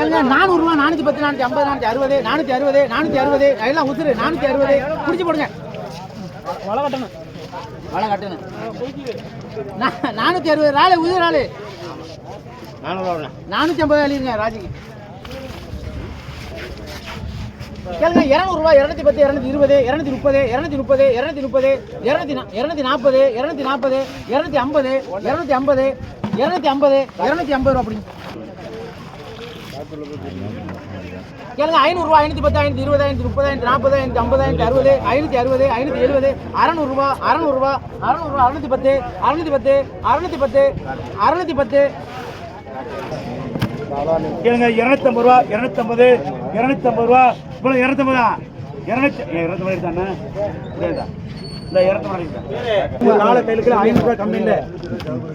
ஏங்க நானூறுரூவா நானூற்றி பத்து நானூற்றி ஐம்பது நானூற்றி அறுபது நானூற்றி அறுபது நானூற்றி அறுபது எல்லாம் உசுரு நானூற்றி அறுபது. குடிச்சு போடுங்க. வலை கட்டணும். வலை கட்டணும். நானூற்றி அறுபது ராலு உயிர் ராலு. நானூற்றி ஐம்பது அழியுங்க ராஜிக்கு. கேளுங்க இரநூறுவா இரநூத்தி பத்து இரநூத்தி இருபது இரநூத்தி முப்பது இரநூத்தி முப்பது இரநூத்தி முப்பது இரநூத்தி இரநூத்தி நாற்பது இரநூத்தி நாற்பது இரநூத்தி ஐம்பது இரநூத்தி ஐம்பது இரநூத்தி ஐம்பது. இரநூத்தி ஐம்பது ரூபா அப்படிங்க கேளுங்க ஐநூறுரூவா ஐநூற்றி பத்து ஐநூற்றி இருபது ஐநூற்றி முப்பது ஐநூற்றி நாற்பது ஐநூற்றி ஐம்பது ஐநூற்றி அறுபது ஐநூற்றி அறுபது ஐநூற்றி எழுபது அறநூறுரூவா அறநூறுவா அறநூறுவா அறுநூத்தி பத்து அறுநூத்தி பத்து அறுநூத்தி பத்து அறுநூத்தி பத்து. கேளுங்க இரநூத்தம்பது ரூபா இரநூத்தம்பது இரநூத்தம்பது ரூபா. இவ்வளோ இரநூத்தம்பதா? இரநூத்தி இரநூத்தம்பது தானே? இந்த இரநூத்தம்பது ஒரு நாலு கையிலுக்கு ஐநூறுரூவா கம்மி இல்லை.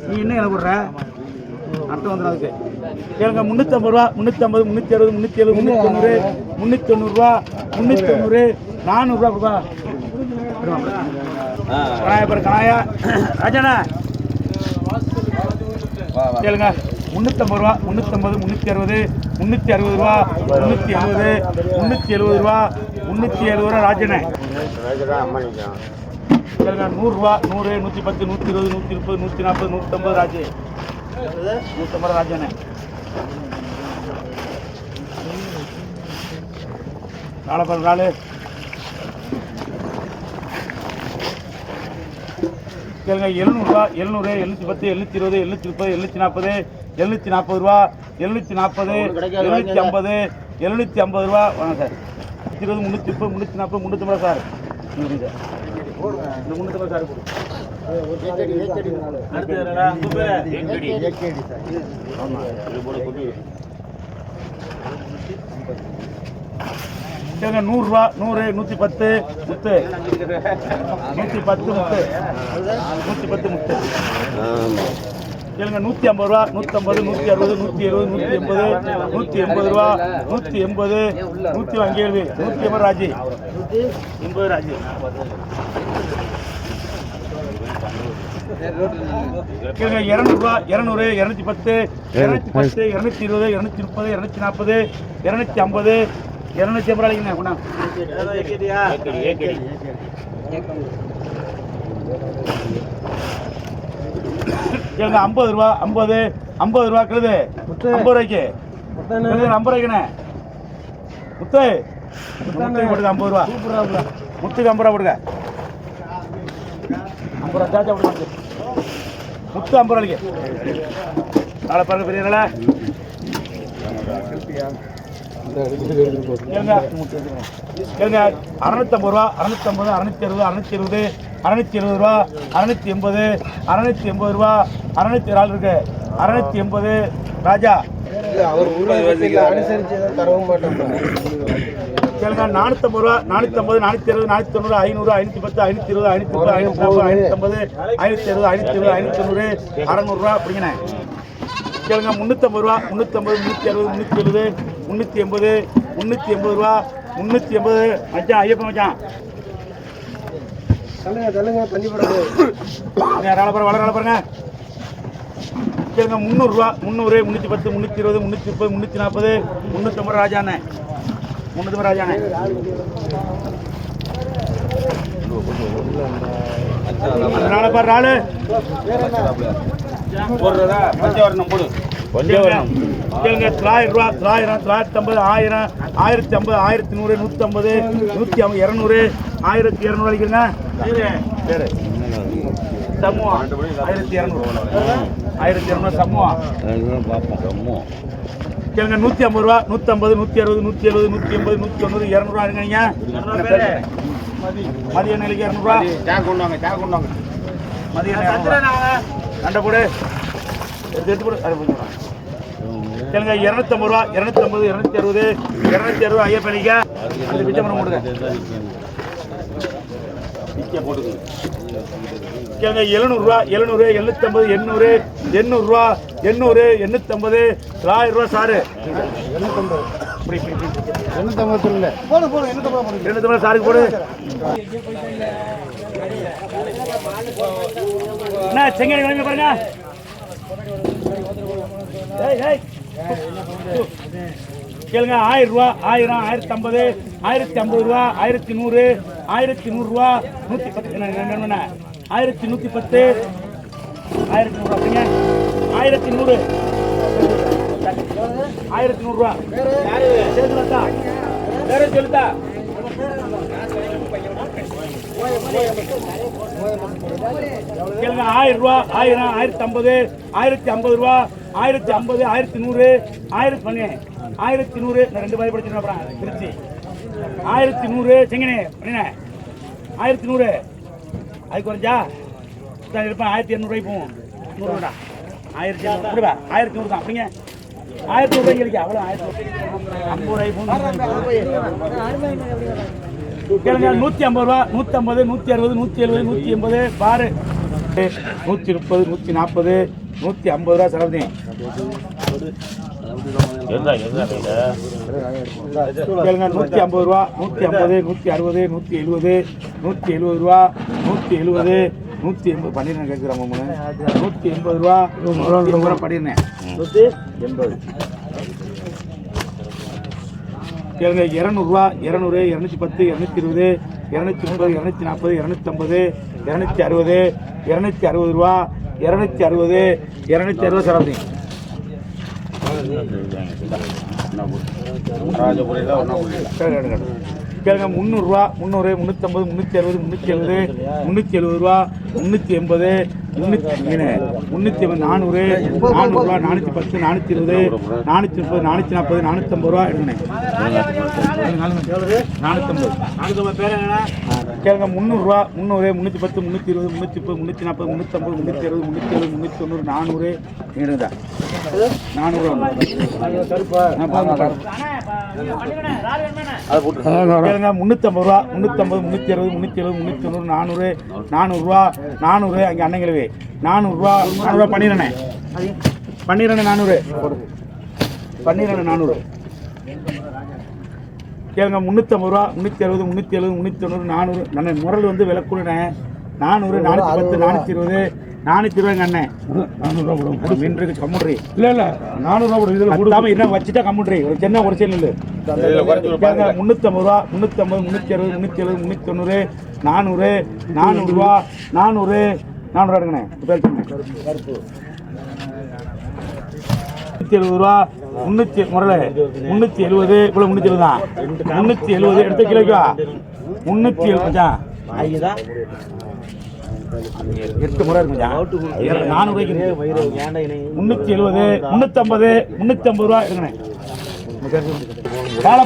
நீ என்ன எனக்கு அர்த்தம் வந்துடும் அதுக்கு கேளுங்க முந்நூற்றம்பது ரூபா முந்நூற்றம்பது முந்நூற்றி அறுபது முந்நூற்றி எழுபது முந்நூற்றி தொண்ணூறு முந்நூற்றி தொண்ணூறுரூவா முந்நூற்றி தொண்ணூறு நானூறுரூவா கொடுப்பா. கணாயா பேர் கணாயா ராஜாண்ணா. கேளுங்க முந்நூற்றம்பது ரூபா முந்நூற்றம்பது முந்நூற்றி அறுபது முந்நூற்றி அறுபது ரூபா முந்நூற்றி எழுபது முந்நூற்றி எழுபது ரூபா முந்நூற்றி எழுபது ரூபா ராஜனே கேளுங்க நூறுரூவா நூறு நூற்றி பத்து நூற்றி இருபது நூற்றி முப்பது நூற்றி நாற்பது நூற்றம்பது ராஜு நூற்றம்பது ராஜனே நாலு பிறகு நாள் கேளுங்க எழுநூறுவா எழுநூறு எழுநூற்றி பத்து எழுநூற்றி இருபது எழுநூற்றி முப்பது எழுநூற்றி நாற்பது எழுநூற்றி நாற்பது ரூபா எழுநூற்றி நாற்பது எழுநூற்றி ஐம்பது எழுநூற்றி ஐம்பது ரூபா. வாங்க சார். இருபது முந்நூற்றி முப்பது முந்நூற்றி நாற்பது முந்நூற்றம்பது சார் சார். இந்த சார். கேளுங்க நூறுரூவா நூறு நூற்றி பத்து முத்து. நூற்றி பத்து முத்து. நூற்றி பத்து முத்து. கேளுங்க நூற்றி ஐம்பது ரூபா நூற்றம்பது நூற்றி அறுபது நூற்றி எழுபது நூற்றி எண்பது நூற்றி எண்பது ரூபா நூற்றி எண்பது நூற்றி கேள்வி நூற்றி எண்பது ராஜி. எண்பது ராஜி. இரநூறுவா இரநூறு இரநூத்தி பத்து இரநூத்தி பத்து. இரநூத்தி இருபது இரநூத்தி முப்பது இரநூத்தி நாற்பது இரநூத்தி ஐம்பது இரநூத்தி ஐம்பது ரூபாய்க்குண்ணே கேளுங்க ஐம்பது ரூபா ஐம்பது ஐம்பது ரூபா கிழுது. ஐம்பது ரூபாய்க்கு. ஐம்பது ரூபாய்க்குண்ணே முத்து. முத்துக்கு போடுங்க ஐம்பது ரூபா. முத்துக்கு ஐம்பது ரூபா போடுங்க. ஐம்பது ரூபா போடுங்க முத்து ஐம்பது ரூபாய்க்கு. நாளை பாருங்க பெரிய நாளா கேளுங்க அறுநூத்தம்பது ரூபா அறுநூத்தம்பது அறுநூத்தி அறுபது அறுநூத்தி இருபது அறுநூத்தி எழுபது ரூபா அறுநூத்தி எண்பது அறுநூத்தி எண்பது ரூபா அறுநூத்தி நாலு இருக்கு அறுநூத்தி எண்பது ராஜா கேளுங்க நானூத்தம்பது ரூபா நானூத்தம்பது நானூத்தி அறுபது நானூத்தி தொண்ணூறு ஐநூறு ஐநூத்தி பத்து ஐநூத்தி இருபது ஐநூத்தி முப்பது ஐநூத்தி நாற்பது ஐநூத்தி ஐம்பது ஐநூத்தி அறுபது ஐநூத்தி இருபது ஐநூத்தி தொண்ணூறு அறநூறுரூவா அப்படிங்கண்ணே. கேளுங்க முந்நூற்றம்பது ரூபா முந்நூற்றம்பது முந்நூற்றி அறுபது முந்நூற்றி எழுபது முந்நூற்றி எண்பது முந்நூற்றி எண்பது ரூபா முந்நூற்றி எண்பது மச்சான் ஐயப்பன் மச்சான் ராள பாருங்க வளர பாருங்க. கேளுங்க முந்நூறுரூவா முந்நூறு முந்நூற்றி பத்து முந்நூற்றி இருபது முந்நூற்றி முப்பது முந்நூற்றி நாற்பது முந்நூற்றம்பது ராஜாண்ணே. முந்நூற்றம்பது ராஜாண்ணே நாளை பாரு நாலு. போடுறதா? பச்சை வரணும் போடு கேளுங்க தொள்ளாயிரம் ரூபா தொள்ளாயிரம் தொள்ளாயிரத்தி ஐம்பது ஆயிரம் ஆயிரத்தி ஐம்பது ஆயிரத்தி நூறு நூற்றம்பது நூற்றி ஐம்பது இரநூறு ஆயிரத்தி இரநூறு பேரு. சமூகம். ஆயிரத்தி இரநூறு. ஆயிரத்தி இரநூறு சமூகம். கேளுங்க நூற்றி ஐம்பது ரூபா நூற்றம்பது நூற்றி அறுபது நூற்றி எழுபது நூற்றி எண்பது நூற்றி தொண்ணூறு இரநூறுவா இருங்க மதிய நிலைக்கு இரநூறுவா. மதிய கண்ட போடு. எடுத்து எடுத்து போடு. அது கொஞ்சம் வரும். கேளுங்க இரநூத்தம்பது ரூபா இரநூத்தம்பது இரநூத்தி அறுபது இரநூத்தி அறுபது ஐயப்பனிக்க அந்த பிச்சம்பரம் போடுங்க. கேளுங்க எழுநூறுவா எழுநூறு எழுநூத்தம்பது எண்ணூறு எண்ணூறுரூவா எண்ணூறு எண்ணூத்தம்பது தொள்ளாயிரம் ரூபா சாரு. எண்ணூத்தம்பது சாருக்கு போடு. என்ன செங்கல் கிளம்பி பாருங்க. கேளுங்க ஆயிரம் ரூபா ஆயிரம் ஆயிரத்தி ஐம்பது ஆயிரத்தி ஐம்பது ரூபா ஆயிரத்தி நூறு ஆயிரத்தி நூறு ரூபா நூத்தி பத்து ஆயிரத்தி நூத்தி பத்து. ஆயிரத்தி நூறு அப்படிங்க ஆயிரத்தி நூறு. ஆயிரத்தி நூறு ரூபா. சேர்த்துலத்தா வேற சொல்லுதா. ஆயிரம் ரூபா ஆயிரம் ஆயிரத்தி ஐம்பது ஆயிரத்தி ஐம்பது ரூபா ஆயிரத்தி ஐம்பது ஆயிரத்தி நூறு ஆயிரத்தி பண்ணு ஆயிரத்தி நூறு. நான் ரெண்டு பாய் படிச்சிருக்கேன் அப்புறம். திருச்சி. ஆயிரத்தி நூறு செங்கனே பண்ணினேன் ஆயிரத்தி நூறு. அது குறைஞ்சா தான் இருப்பேன் ஆயிரத்தி இரநூறுவாய்க்கு போவோம். நூறுரூவா ஆயிரத்தி இரநூறு ஆயிரத்தி நூறு தான். அப்படிங்க ஆயிரத்தி நூறுரூவாய்க்கு கிடைக்கும் அவ்வளோ ஆயிரத்தி ஐம்பது ரூபாய் கேளுங்க நூற்றி ஐம்பது ரூபா நூற்றம்பது நூற்றி அறுபது நூற்றி எழுபது நூற்றி எண்பது. பாரு. நூற்றி முப்பது நூற்றி நாற்பது நூற்றி ஐம்பது ரூபா செலவு நூற்றி ஐம்பது ரூபா நூற்றி ஐம்பது நூற்றி அறுபது நூற்றி எழுபது நூற்றி எழுபது ரூபா நூற்றி எழுபது நூற்றி எண்பது. பண்ணிடுறேன் கேட்குறாங்க மூணு நூற்றி எண்பது ரூபா நூற்றி ரூபா பண்ணிடுறேன் நூற்றி எண்பது. கேளுங்க இரநூறுவா இரநூறு இரநூத்தி பத்து இரநூத்தி இருபது இரநூத்தி முப்பது இரநூத்தி நாற்பது இரநூத்தம்பது இரநூத்தி அறுபது இரநூத்தி அறுபது ரூபா இரநூத்தி அறுபது இரநூத்தி அறுபது செலவு கேளுங்க முந்நூறுரூவா முந்நூறு முந்நூற்றம்பது முந்நூற்றி அறுபது முந்நூற்றி எழுபது முந்நூற்றி எழுபது ரூபா முந்நூற்றி எண்பது முந்நூற்றி முந்நூற்றி நானூறு நானூறுரூவா நானூற்றி பத்து நானூற்றி இருபது நானூற்றி முப்பது நானூற்றி நாற்பது நானூற்றம்பது ரூபா எடுக்கணும் நானூற்றம்பது நானூற்றம்பது பேர் கேளுங்க முந்நூறுரூவா முந்நூறு முந்நூற்றி பத்து முந்நூற்றி இருபது முந்நூற்றி முப்பது முந்நூற்றி நாற்பது முந்நூற்றம்பது முந்நூற்றி அறுபது முந்நூற்றி எழுபது முந்நூற்றி தொண்ணூறு நானூறு எடுங்க நானூறுரூவா கேளுங்க முந்நூற்றம்பது ரூபா முந்நூற்றம்பது முந்நூற்றி அறுபது முந்நூற்றி எழுபது முந்நூற்றி தொண்ணூறு நானூறு நானூறுரூவா நானூறு அங்கே அண்ணன் கிழவி நானூறுரூவா நானூறுரூவா பண்ணிடுறேன். பண்ணிடுறேன் நானூறு. பண்ணிடுறேன் நானூறு. கேளுங்க முந்நூற்றம்பது ரூபா முந்நூற்றி அறுபது முந்நூற்றி எழுபது முந்நூற்றி தொண்ணூறு நானூறு. நான் முரல் வந்து விலை கொடுறேன் நானூறு நானூற்றி பத்து நானூற்றி இருபது நானூற்றி இருபதுங்க அண்ணன் நானூறுரூவா மீன் இருக்கு கம்முட்ரி இல்லை இல்லை நானூறுரூவா இதில் கொடுக்காம என்ன வச்சுட்டா கம்முட்ரி ஒரு சின்ன ஒரு செயல் இல்லை கேளுங்க முந்நூற்றம்பது ரூபா முந்நூற்றம்பது முந்நூற்றி அறுபது முந்நூற்றி எழுபது முந்நூற்றி தொண்ணூறு நானூறு நானூறுரூவா நானூறு நானூறு எடுங்கண்ணே கருப்பு. முந்நூற்றி எழுபது ரூபா முந்நூற்றி முரளை முந்நூற்றி எழுபது இவ்வளோ முந்நூற்றி எழுபது தான். முந்நூற்றி எழுபது எடுத்த கிலோக்கா முந்நூற்றி எழுபதா எட்டு முறை இருக்குங்க நானூறுவாய்க்கு முந்நூற்றி எழுபது முந்நூற்றம்பது முந்நூற்றம்பது ரூபா இருக்குண்ணே.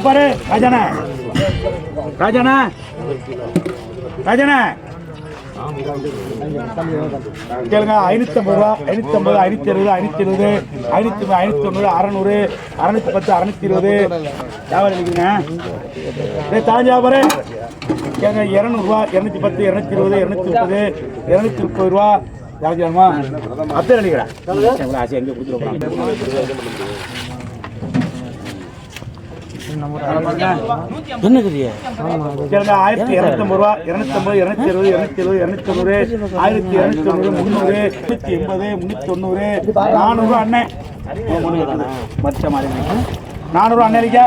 பாரு ராஜாண்ணா. ராஜாண்ணா. ராஜாண்ணா. கேளுங்க ஐநூற்றம்பது ரூபா ஐநூற்றம்பது ஐநூற்றி அறுபது ஐநூற்றி இருபது ஐநூற்றி ஐநூற்றி தொண்ணூறு அறநூறு அறநூற்றி பத்து அறநூற்றி இருபது வியாபாரம் அடிக்கிறீங்க தாஞ்சி வியாபாரம் கேளுங்க இரநூறுவா இரநூத்தி பத்து இரநூத்தி இருபது இரநூத்தி முப்பது இரநூத்தி முப்பது ரூபா யாருக்கு வேணுமா அத்தை ஆசை கொடுத்துருவோம் என்ன ஆயிரத்தி இரநூத்தம்பது ரூபா இரநூத்தம்பது இரநூத்தி இருபது இரநூத்தி எழுபது இரநூத்தி தொண்ணூறு ஆயிரத்தி இரநூத்தி தொண்ணூறு முந்நூறு முந்நூற்றி எண்பது முந்நூற்றி தொண்ணூறு நானூறு அண்ணன் மற்ற மாதிரி அண்ணன் இருக்கா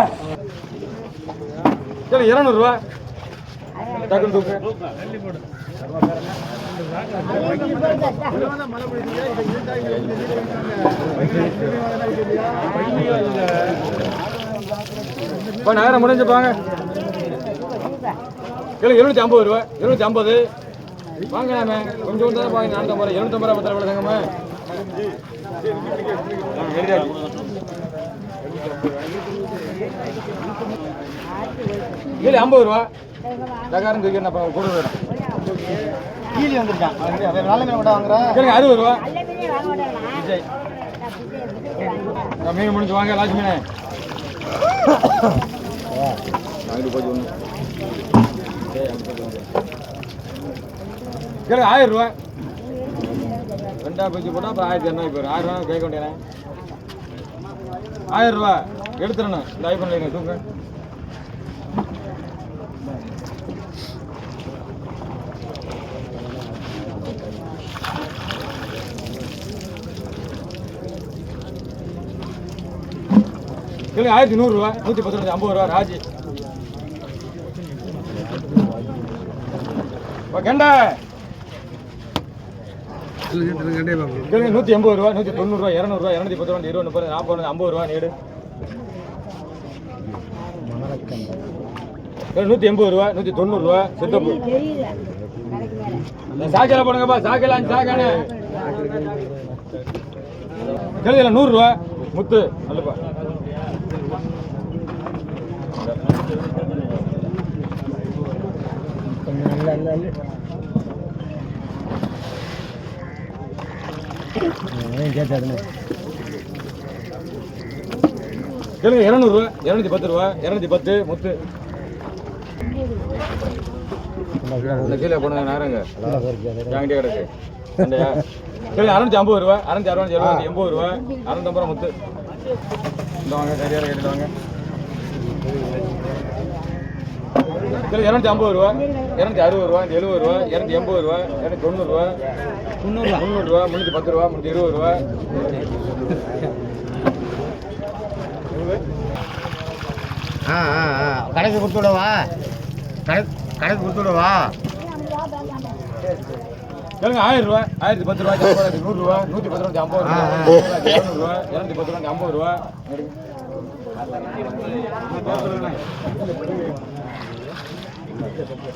இருநூறுவா. டக்குன்னு தூக்கு இப்போ நகரம் முடிஞ்சு போங்க. இல்லை இருநூத்தி ஐம்பது ரூபா இருநூத்தி ஐம்பது. வாங்கலாமே கொஞ்சம் தான் வாங்கி நானூற்றம்பது ரூபா எழுநூத்தம்பது ரூபா பத்திரம் தங்கம்மா இல்லை ஐம்பது ரூபா டகாரம் தூக்கி நான் கொடு வேணும் கீழே வந்துருக்கான். நல்ல மீன் கூட வாங்குறேன் அறுபது ரூபா விஜய். மீன் முடிஞ்சு வாங்க லாஸ்ட் மீனே. வாங்கிட்டு ஆயிரம் ரூபா ரெண்டாயிரம் பேச்சு போட்டால் அப்புறம் ஆயிரத்தி இரநூறு போயிடும் ஆயிரம் ரூபா கேட்க வேண்டியேன் ஆயிரம் ரூபா எடுத்துடணும். இந்த ஐஃபோன் தூங்க. கேளுங்க ஆயிரத்தி நூறுரூவா நூற்றி பத்து ஐம்பது ரூபா ராஜி. இப்போ கெண்டை. நூற்றி எண்பது ரூபா நூற்றி தொண்ணூறுரூவா இரநூறுவா இரநூத்தி பத்து ரூபா இருபது முப்பது நாற்பது ஐம்பது ரூபா நீடு. நூற்றி எண்பது ரூபா நூற்றி தொண்ணூறுரூவா சித்தப்பு. சாக்கையில் போடுங்கப்பா சாக்கில அஞ்சு சாக்கானே கேளுங்க நூறுரூவா முத்து நல்லப்பா கேளுங்க இரநூறுவா இரநூத்தி பத்து ரூபா இரநூத்தி பத்து முத்து. கீழே போடுங்க நேரங்க. கிடக்கு. சரி அறுநூத்தி ஐம்பது ரூபா அறுநூத்தி அறுபது எழுபது எண்பது ரூபா அறுநூத்தம்பது ரூபா முத்து. இந்த வாங்க சரியாக வாங்க. சரி இரநூத்தி ஐம்பது ரூபா இரநூத்தி அறுபது ரூபா எழுபது ரூபா இரநூத்தி எண்பது ரூபா இரநூத்தி தொண்ணூறுரூவா முந்நூறு முந்நூறுரூவா முந்நூற்றி பத்து ரூபா முந்நூற்றி இருபது ரூபா ஆ ஆ ஆ. கடைக்கு கொடுத்து விடவா கடை கடைக்கு கொடுத்து கேளுங்க ஆயிரம் ரூபா ஆயிரத்தி பத்து ரூபா ஐம்பது நூறுரூவா நூற்றி பத்து ரூபா ஐம்பது ரூபா இரநூறுவா இரநூத்தி பத்து ரூபா ஐம்பது ரூபா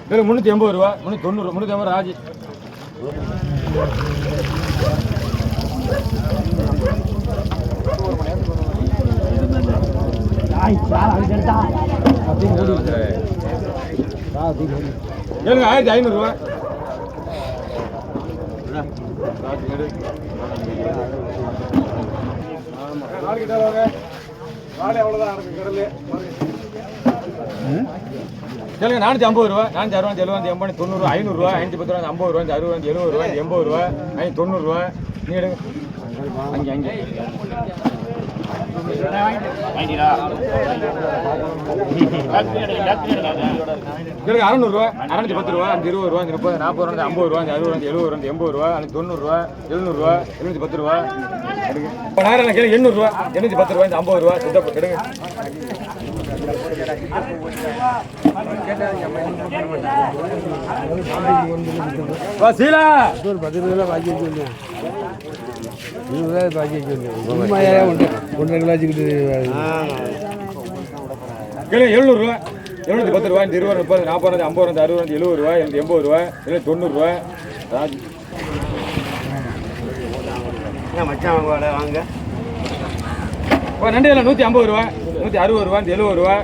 கேளுங்க முந்நூற்றி எண்பது ரூபா முந்நூற்றி தொண்ணூறு முந்நூற்றி ஐம்பது ராஜி. கேளுங்க ஆயிரத்தி ஐநூறுரூவா கேளுங்க நானூற்றி ஐம்பது ரூபா நானூற்றி அறுபது எழுபது எண்பது தொண்ணூறு ஐநூறுரூவா ஐநூற்றி பத்து ரூபா ஐம்பது ரூபா அறுபது எழுபது ரூபா எண்பது ரூபா ஐநூற்றி தொண்ணூறுரூவா நீ எடுங்க. அங்கே அங்கே. எனக்கு அறநூறுவா அறநூற்றி பத்து ரூபா அஞ்சு இருபது ரூபா அஞ்சு முப்பது நாற்பது ரூபா ஐம்பது ரூபா அஞ்சு அறுபது எழுபது ரூபா எண்பது ரூபா அஞ்சு தொண்ணூறுரூவா எழுநூறுவா எழுநூற்றி பத்து ரூபா. எடுங்க. இப்போ எண்ணூறுரூவா எண்ணூற்றி பத்து ரூபா ஐம்பது ரூபா சித்தப்பு ரூபா பாக்கி ரூபாய் உண்மையாக ஒன்று ஒன்றரை கிலோ வச்சுக்கிட்டு எழுநூற்றி பத்து ரூபா இருபது முப்பது நாற்பது ஐம்பது ரூபா அறுபது எழுபது ரூபா எழுநூத்தி எண்பது ரூபா எழுநூத்தி தொண்ணூறுரூவா மச்சான் வாங்க வாங்க? இப்போ நண்டு எல்லாம் நூற்றி ஐம்பது ரூபா நூற்றி அறுபது ரூபா இந்த எழுபது ரூபா.